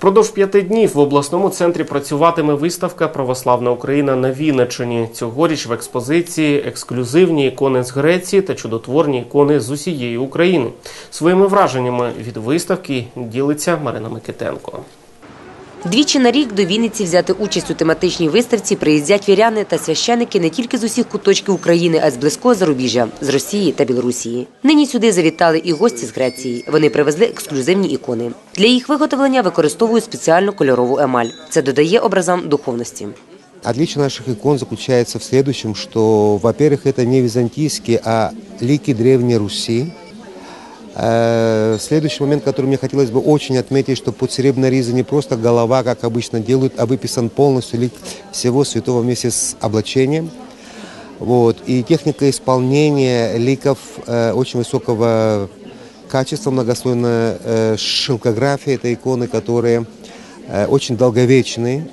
Впродовж п'яти днів в обласному центрі працюватиме виставка Православна Україна на Вінниччині. Цьогоріч в експозиції ексклюзивні ікони з Греції та чудотворні ікони з усієї України. Своїми враженнями від виставки ділиться Марина Микитенко. Двічі на рік до Вінниці взяти участь у тематичній виставці приїздять віряни та священики не тільки з усіх куточків України, а й з близького зарубіжжя з Росії та Білорусії. Нині сюди завітали і гості з Греції. Вони привезли ексклюзивні ікони. Для їх виготовлення використовують спеціальну кольорову емаль. Це додає образам духовності. Отличие наших икон заключается в следующем, что, во-первых, это не византийские, а лики Древней Руси. Э, Следующий момент, который мне хотелось бы очень отметить, что под серебряной ризой не просто голова, как обычно делают, а выписан полностью лик всего святого вместе с облачением. Вот. И техника исполнения ликов э, очень высокого качества, многослойная э, шелкография этой иконы, которые э, очень долговечные.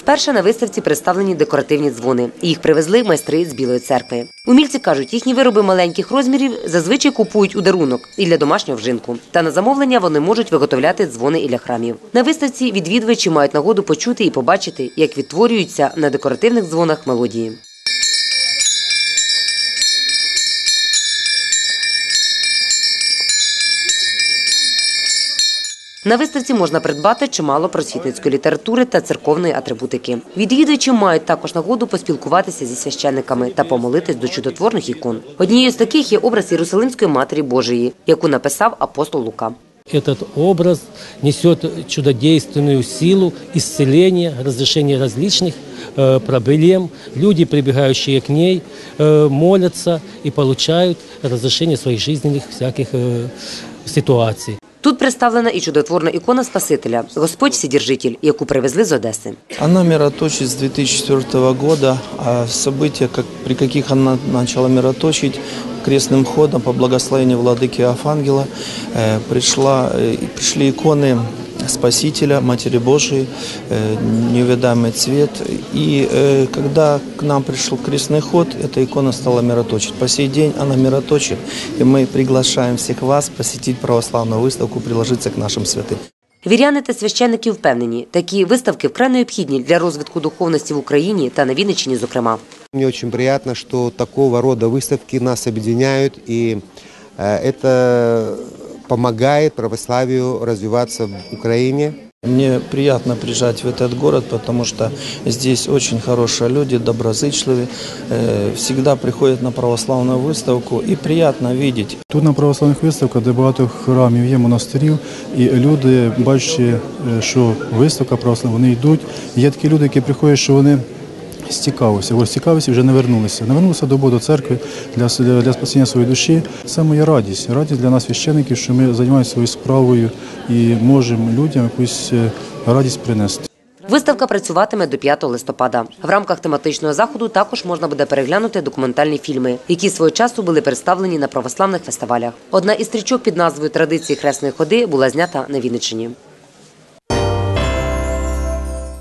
Вперше на виставці представлені декоративні дзвони. Їх привезли майстри з Білої церкви. Умільці кажуть, їхні вироби маленьких розмірів зазвичай купують у дарунок і для домашнього вжинку. Та на замовлення вони можуть виготовляти дзвони і для храмів. На виставці відвідувачі мають нагоду почути і побачити, як відтворюються на декоративних дзвонах мелодії. На виставці можна придбати чимало просвітницької літератури та церковної атрибутики. Відвідувачі мають також нагоду поспілкуватися зі священниками та помолитись до чудотворних ікон. Однією з таких є образ Єрусалимської Матері Божої, яку написав апостол Лука. Этот образ несет чудодейственную силу исцеления, разрешения различных э, проблем. Люди, прибегающие к ней, э, молятся и получают разрешение своих жизненных всяких э, ситуаций. Тут представлена і чудотворна ікона Спасителя, Господь Сідіржитель, яку привезли з Одеси. Она мироточит с 2004 года, а события, как, при каких она начала мироточить, крестным ходом по благословению владыки Афангела э, пришла, э, пришли иконы Спасителя, Матери Божией, э, неведомый цвет. И э, когда к нам пришел крестный ход, эта икона стала мироточить. По сей день она мироточит, и мы приглашаем всех вас посетить православную выставку, приложиться к нашим святым. Віряни та священники впевнені, такі виставки вкрай необхідні для розвитку духовності в Україні та на Вінниччині, зокрема. Мне очень приятно, что такого рода выставки нас объединяют, и э, это помогает православию развиваться в Украине. Мне приятно приезжать в этот город, потому что здесь очень хорошие люди, доброзычливые, э, всегда приходят на православную выставку и приятно видеть Тут на православних виставках, де багато храмів є, монастирів, і люди, бачачи, е, що виставка православна, вони йдуть. Є такі люди, які приходять, що вони з цікавості, ось цікавості вже не вернулися. Не вернулися до Бога, до церкви для, для, спасіння своєї душі. Це моя радість. Радість для нас, священиків, що ми займаємося своєю справою і можемо людям якусь е, радість принести. Виставка працюватиме до 5 листопада. В рамках тематичного заходу також можна буде переглянути документальні фільми, які свого часу були представлені на православних фестивалях. Одна із стрічок під назвою Традиції хресної ходи була знята на Вінниччині.